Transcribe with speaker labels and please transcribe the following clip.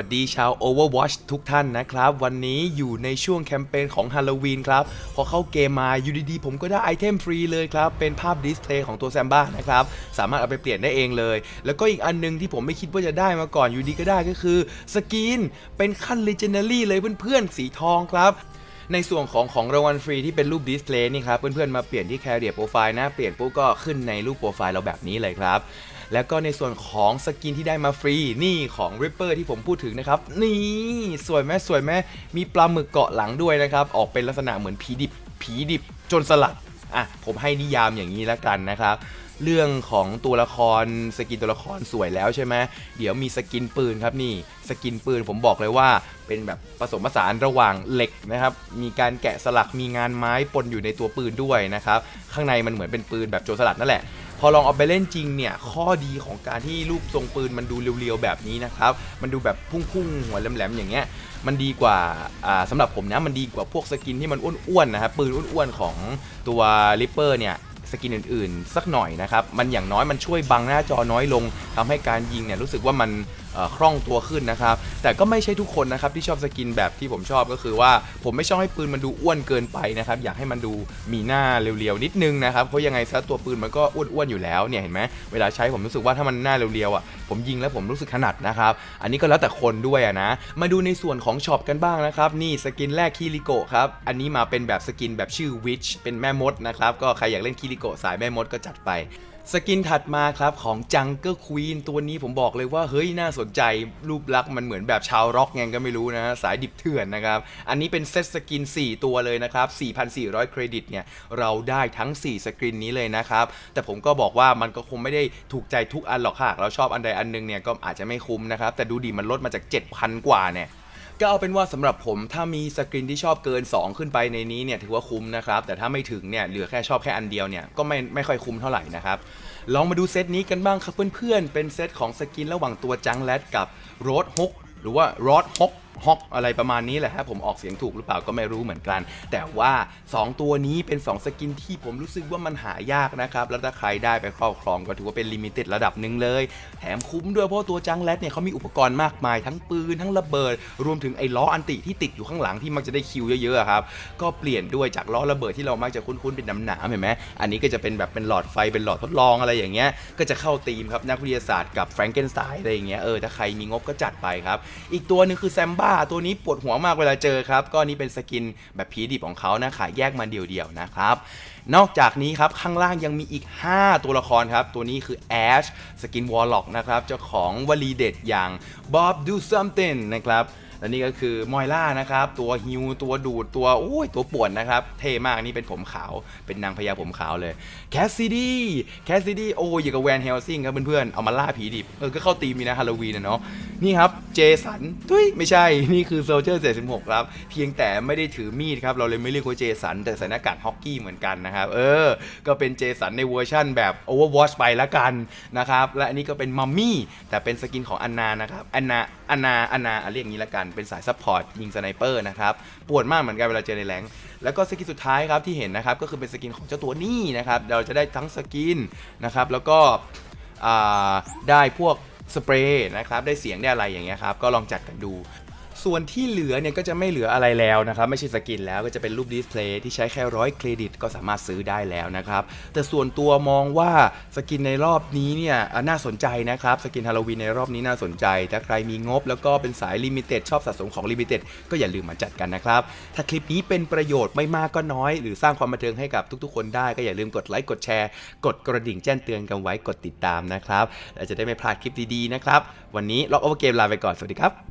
Speaker 1: สวัสดีชาว Overwatch ทุกท่านนะครับ วันนี้อยู่ในช่วงแคมเปญของฮาโลวีนครับ พอเข้าเกมมาอยู่ดีๆผมก็ได้ไอเทมฟรีเลยครับ เป็นภาพดิสเพลย์ของตัวแซมบ้านะครับ สามารถเอาไปเปลี่ยนได้เองเลย แล้วก็อีกอันนึงที่ผมไม่คิดว่าจะได้มาก่อนอยู่ดีก็ได้ก็คือสกินเป็นขั้น Legendary เลยเพื่อนๆ สีทองครับในส่วนของของรางวัลฟรีที่เป็นรูปดิสเพลย์นี่ครับเพื่อนๆมาเปลี่ยนที่แคเอร์โปรไฟล์นะ เปลี่ยนปุ๊บก็ขึ้นในรูปโปรไฟล์เราแบบนี้เลยครับ แล้วก็ในส่วนของสกินที่ได้มาฟรีนี่ของ Ripper ที่ผมพูดถึงนะครับ นี่สวยไหมสวยไหมมีปลาหมึกเกาะหลังด้วยนะครับ ออกเป็นลักษณะเหมือนผีดิบผีดิบจนสลัดอะผมให้นิยามอย่างนี้แล้วกันนะครับเรื่องของตัวละครสกินตัวละครสวยแล้วใช่ไหมเดี๋ยวมีสกินปืนครับนี่สกินปืนผมบอกเลยว่า เป็นแบบผสมผสานระหว่างเหล็กนะครับ มีการแกะสลักมีงานไม้ปนอยู่ในตัวปืนด้วยนะครับ ข้างในมันเหมือนเป็นปืนแบบโจรสลัดนั่นแหละ พอลองเอาไปเล่นจริงเนี่ยข้อดีของการที่รูปทรงปืนมันดูเรียวๆแบบนี้นะครับมันดูแบบพุ่งๆหัวแหลมๆอย่างเงี้ยมันดีกว่าสำสำหรับผมนะมันดีกว่าพวกสกินที่มันอ้วนๆนะครับปืนอ้วนๆของตัวริปเปอร์เนี่ย สกินอื่นๆ สักหน่อยนะครับ มันอย่างน้อยมันช่วยบังหน้าจอน้อยลงทำให้การยิงเนี่ยรู้สึกว่ามันคล่องตัวขึ้นนะครับ แต่ก็ไม่ใช่ทุกคนนะครับที่ชอบสกินแบบที่ผมชอบก็คือว่าผมไม่ชอบให้ปืนมันดูอ้วนเกินไปนะครับ อยากให้มันดูมีหน้าเรียวๆนิดนึงนะครับ เพราะยังไงซะตัวปืนมันก็อ้วนๆอยู่แล้วเนี่ยเห็นไหมเวลาใช้ผมรู้สึกว่าถ้ามันหน้าเรียวๆอะผมยิงแล้วผมรู้สึกถนัดนะครับ อันนี้ก็แล้วแต่คนด้วยอะนะ มาดูในส่วนของช็อปกันบ้างนะครับ นี่สกินแรกคิริโกะครับ อันนี้มาเป็นแบบสกินแบบชื่อวิชเป็นแม่มดนะครับ ก็ใครอยากเล่นคิริโกะสายแม่มดก็จัดไปสกินถัดมาครับของจังเกอร์ควีนตัวนี้ผมบอกเลยว่าเฮ้ยน่าสนใจรูปลักษณ์มันเหมือนแบบชาวร็อกไงก็ไม่รู้นะสายดิบเถื่อนนะครับ อันนี้เป็นเซตสกิน 4 ตัวเลยนะครับ 4,400 เครดิตเนี่ย เราได้ทั้ง 4 สกินนี้เลยนะครับ แต่ผมก็บอกว่ามันก็คงไม่ได้ถูกใจทุกอันหรอกค่ะ เราชอบอันใดอันหนึงเนี่ยก็อาจจะไม่คุ้มนะครับ แต่ดูดิมันลดมาจาก 7,000 กว่าเนี่ย ก็เอาเป็นว่าสำหรับผมถ้ามีสกรีนที่ชอบเกิน 2 ขึ้นไปในนี้เนี่ยถือว่าคุ้มนะครับแต่ถ้าไม่ถึงเนี่ยเหลือแค่ชอบแค่อันเดียวเนี่ยก็ไม่ไม่ค่อยคุ้มเท่าไหร่นะครับลองมาดูเซตนี้กันบ้างครับเพื่อนๆเป็นเซตของสกินระหว่างตัวจังแรดกับโรดฮกหรือว่าโรดฮก ฮอกอะไรประมาณนี้แหละฮะผมออกเสียงถูกหรือเปล่าก็ไม่รู้เหมือนกัน แต่ว่า 2 ตัวนี้เป็น 2 สกินที่ผมรู้สึกว่ามันหายากนะครับ แล้วถ้าใครได้ไปครอบครองก็ถือว่าเป็นลิมิเต็ดระดับหนึ่งเลย แถมคุ้มด้วยเพราะตัวจังแรดเนี่ยเขามีอุปกรณ์มากมาย ทั้งปืน ทั้งระเบิด รวมถึงไอ้ล้ออันติที่ติดอยู่ข้างหลังที่มักจะได้คิวเยอะๆครับก็เปลี่ยนด้วยจากล้อระเบิดที่เรามักจะคุ้นๆเป็นหนามๆเห็นไหมอันนี้ก็จะเป็นแบบเป็นหลอดไฟเป็นหลอดทดลองอะไรอย่างเงี้ยก็จะเข้าธีมครับนักวิทยาศาสตร์กับแฟรงเกนสไตน์อะไรอย่างเงี้ยเออถ้าใครมีงบก็จัดไปครับอีกตัวนึงคือแซมบาตัวนี้ปวดหัวมากเวลาเจอครับ ก็นี่เป็นสกินแบบผีดิบของเขานะขายแยกมาเดี่ยวๆนะครับ นอกจากนี้ครับข้างล่างยังมีอีก 5 ตัวละครครับ ตัวนี้คือ Ash สกินวอลล็อกนะครับเจ้าของวลีเด็ดอย่าง Bob do something นะครับและนี่ก็คือมอยล่านะครับ ตัวฮิวตัวดูดตัวโอ้ยตัวป่วนนะครับ เท่มากนี่เป็นผมขาว เป็นนางพญาผมขาวเลยแคสซิดี้แคสซิดี้โอ้ยอย่างกับแวนเฮลซิงครับเพื่อนๆ เอามาล่าผีดิบ เออ ก็เข้าตีมีนะฮาโลวีนนะเนาะ นี่ครับเจสันทุยไม่ใช่นี่คือโซเจอร์76ครับ เพียงแต่ไม่ได้ถือมีดครับ เราเลยไม่เรียกว่าเจสัน แต่ใส่หน้ากากฮอกกี้เหมือนกันนะครับ เออ ก็เป็นเจสันในเวอร์ชั่นแบบ Overwatch ไปละกันนะครับ และอันนี้ก็เป็นมัมมี่แต่เป็นสกินของอันนานะครับอันนาอันนาอันนาเรียกอย่างนี้ละกันเป็นสายซัพพอร์ตยิงสไนเปอร์นะครับปวดมากเหมือนกันเวลาเจอในแรงแล้วก็สกินสุดท้ายครับที่เห็นนะครับก็คือเป็นสกินของเจ้าตัวนี้นะครับเราจะได้ทั้งสกินนะครับแล้วก็ได้พวก สเปรย์นะครับได้เสียงได้อะไรอย่างเงี้ยครับก็ลองจัดกันดู ส่วนที่เหลือเนี่ยก็จะไม่เหลืออะไรแล้วนะครับ ไม่ใช่สกินแล้วก็จะเป็นรูปดิสเพลย์ที่ใช้แค่ร้อยเครดิตก็สามารถซื้อได้แล้วนะครับ แต่ส่วนตัวมองว่าสกินในรอบนี้เนี่ยน่าสนใจนะครับ สกินฮาโลวีนในรอบนี้น่าสนใจ ถ้าใครมีงบแล้วก็เป็นสายลิมิเต็ดชอบสะสมของลิมิเต็ดก็อย่าลืมมาจัดกันนะครับ ถ้าคลิปนี้เป็นประโยชน์ไม่มากก็น้อย หรือสร้างความบันเทิงให้กับทุกๆ คนได้ก็อย่าลืมกดไลค์กดแชร์ กดกระดิ่งแจ้งเตือนกันไว้กดติดตามนะครับและจะได้ไม่พลาดคลิปดีๆนะครับวันนี้ล็อกโอเวอร์เกมลาไปก่อนสวัสดีครับ